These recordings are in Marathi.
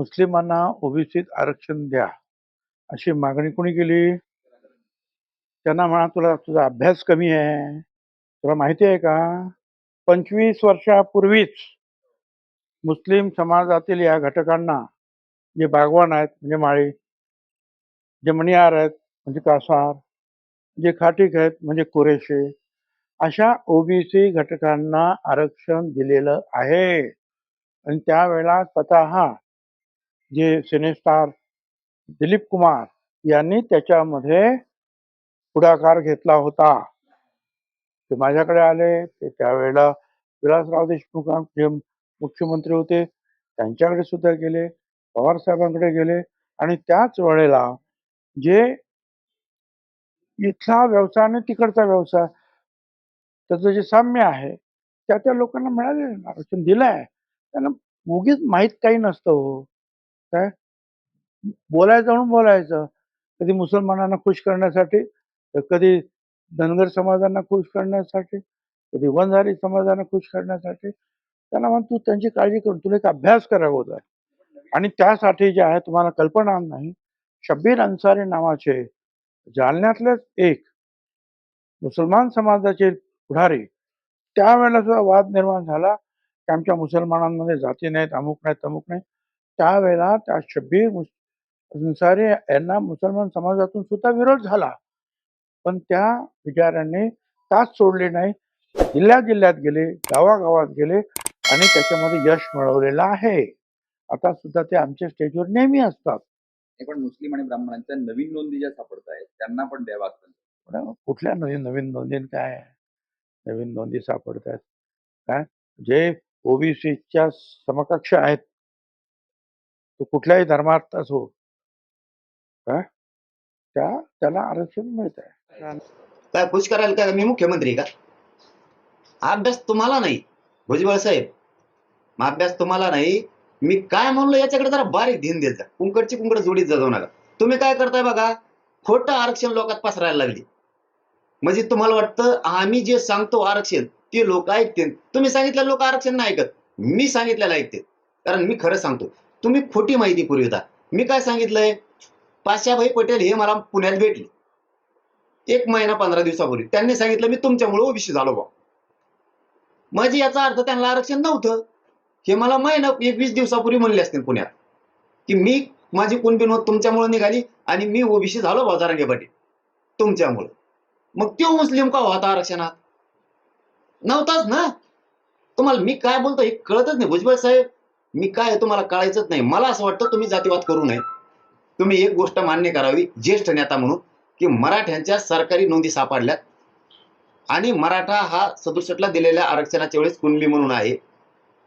मुस्लिमांना ओबीसीत आरक्षण द्या अशी मागणी कोणी केली? त्यांना म्हणा तुला तुझा अभ्यास कमी आहे तुला माहिती आहे का? पंचवीस वर्षापूर्वीच मुस्लिम समाजातील या घटकांना जे बागवान आहेत म्हणजे माळी जे मणियार आहेत म्हणजे कासार जे खाटीक आहेत म्हणजे कुरेशे अशा ओबीसी घटकांना आरक्षण दिलेलं आहे. आणि त्यावेळेला स्वतः जे सिनेस्टार दिलीप कुमार यांनी त्याच्यामध्ये पुढाकार घेतला होता. ते माझ्याकडे आले ते त्यावेळेला विलासराव देशमुख जे मुख्यमंत्री होते त्यांच्याकडे सुद्धा गेले पवार साहेबांकडे गेले आणि त्याच वेळेला जे इथला व्यवसाय आणि तिकडचा व्यवसाय त्याचं जे साम्य आहे त्या त्या लोकांना मिळाले आरक्षण दिलंय. त्यांना उगीच माहीत काही नसतं हो. काय? बोलायचं म्हणून बोलायचं. कधी मुसलमानांना खुश करण्यासाठी तर कधी धनगर समाजांना खुश करण्यासाठी कधी वंजारी समाजांना खुश करण्यासाठी त्यांना म्हण तू त्यांची काळजी करून तुला एक अभ्यास करावा होता. आणि त्यासाठी जे आहे तुम्हाला कल्पना नाही. शब्बीर अन्सारी नावाचे जालन्यातलेच एक मुसलमान समाजाचे पुढारी त्यावेळेला सुद्धा वाद निर्माण झाला. की आमच्या मुसलमानांमध्ये जाती नाहीत अमुक नाहीत तमुक नाही त्यावेळेला त्या शब्बीर अन्सारी यांना मुसलमान समाजातून सुद्धा विरोध झाला. पण त्या विचारांनी तास सोडले नाही. जिल्ह्यात जिल्ह्यात गेले गावागावात गेले आणि त्याच्यामध्ये यश मिळवलेलं आहे. आता सुद्धा ते आमच्या स्टेजवर नेहमी असतात. हे पण मुस्लिम आणि ब्राह्मणांच्या नवीन नोंदी ज्या सापडत आहेत त्यांना पण द्यावा कुठल्या नवीन नवीन नोंदीन काय? नवीन नोंदी सापडत आहेत काय? जे ओबीसीच्या समकक्ष आहेत तो कुठल्याही धर्मात असो. काय त्या त्याला आरक्षण मिळत आहे काय खुश करायला काय मी मुख्यमंत्री का? अभ्यास तुम्हाला नाही भुजबळ साहेब. अभ्यास तुम्हाला नाही. मी काय म्हणलो याच्याकडे जरा बारीक ध्यान देत जा. कुंकडची कुंकड जोडीत जाऊ नका. तुम्ही काय करताय बघा खोटं आरक्षण लोकात पसरायला लागली. म्हणजे तुम्हाला वाटतं आम्ही जे सांगतो आरक्षण ते लोक ऐकतील. तुम्ही सांगितलं लोक आरक्षण नाही ऐकत. मी सांगितलेलं ऐकते कारण मी खरं सांगतो तुम्ही खोटी माहिती पुरविता. मी काय सांगितलंय? पाशाभाई पटेल हे मला पुण्यात भेटले. एक महिना पंधरा दिवसापूर्वी. त्यांनी सांगितलं मी तुमच्यामुळे ओबीसी झालो बा म्हणजे याचा अर्थ त्यांना आरक्षण नव्हतं. हे मला महिना एक वीस दिवसापूर्वी म्हणले असतील पुण्यात. की मी माझी कुणबी तुमच्यामुळे निघाली आणि मी ओबीसी झालो बाजारांगे पाटील. तुमच्यामुळे. मग तो मुस्लिम का होता आरक्षणात? नव्हताच ना? तुम्हाला मी काय बोलतो हे कळतच नाही. भुजबळ साहेब मी काय तुम्हाला कळायचंच नाही. मला असं वाटतं तुम्ही जातीवाद करू नये. तुम्ही एक गोष्ट मान्य करावी ज्येष्ठ नेता म्हणून की मराठ्यांच्या सरकारी नोंदी सापडल्यात. आणि मराठा हा सदुसष्टला दिलेल्या आरक्षणाच्या वेळेस कुणबी म्हणून आहे.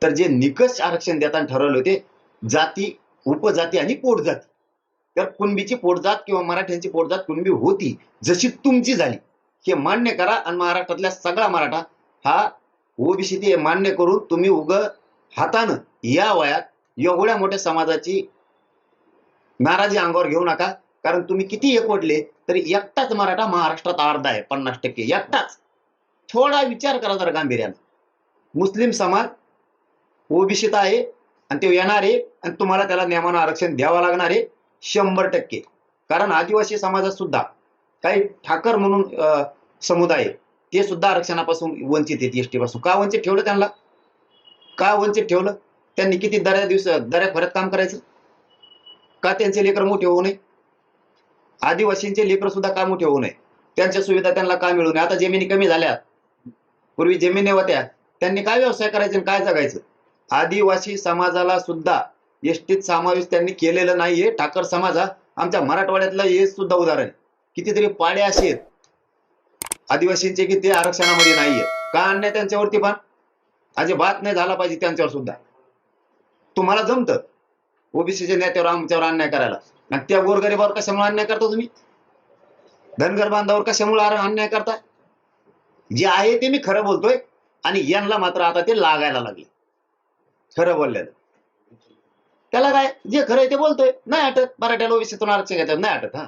तर जे निकष आरक्षण देताना ठरवले होते जाती उपजाती आणि पोटजाती. तर कुणबीची पोटजात किंवा मराठ्यांची पोटजात कुणबी होती जशी तुमची झाली हे मान्य करा. आणि महाराष्ट्रातल्या सगळा मराठा हा ओबीसी ते मान्य करून तुम्ही उग हातानं या वयात एवढ्या मोठ्या समाजाची नाराजी अंगावर घेऊ नका. कारण तुम्ही किती एकवटले तरी एकटाच मराठा महाराष्ट्रात अर्धा आहे पन्नास टक्के. एकटाच. थोडा विचार करा जरा गांभीर्यानं. मुस्लिम समाज ओबीसीत आहे आणि ते येणार आहे आणि तुम्हाला त्याला नियमानं आरक्षण द्यावं लागणार आहे शंभर टक्के. कारण आदिवासी समाजात सुद्धा काही ठाकर म्हणून अं, समुदाय ते सुद्धा आरक्षणापासून वंचित आहेत एसटी पासून का वंचित ठेवलं त्यांना? का वंचित ठेवलं? त्यांनी किती दऱ्या दिवस दऱ्या खोऱ्यात काम करायचं? का त्यांचे लेकर मोठे होऊ नये? आदिवासींचे लेकर सुद्धा का मोठे होऊ नये? त्यांच्या सुविधा त्यांना का मिळू नये? आता जमिनी कमी झाल्या. पूर्वी जमिनी होत्या. त्यांनी काय व्यवसाय करायचे आणि काय जगायचं? आदिवासी समाजाला सुद्धा एसटीत समावेश त्यांनी केलेला नाहीये. ठाकर समाज हा आमच्या मराठवाड्यातलं हे सुद्धा उदाहरण. कितीतरी पाड्या असे आहेत. आदिवासींचे किती आरक्षणामध्ये नाहीये. का अन्याय त्यांच्यावरती पण? अजिबात नाही झाला पाहिजे त्यांच्यावर सुद्धा. तुम्हाला जमतं. ओबीसीच्या नेत्यावर आमच्यावर अन्याय करायला. मग त्या गोरगरीबावर कशामुळे अन्याय करता तुम्ही? धनगर बांधावर कशामुळे अन्याय करता? जे आहे ते मी खरं बोलतोय आणि यांना मात्र आता ते लागायला लागले. खरं बोललेलं त्याला काय? जे खरं आहे ते बोलतोय. नाही अटक मराठ्याला ओबीसीतून आरक्षण घेतात. नाही अटक हा.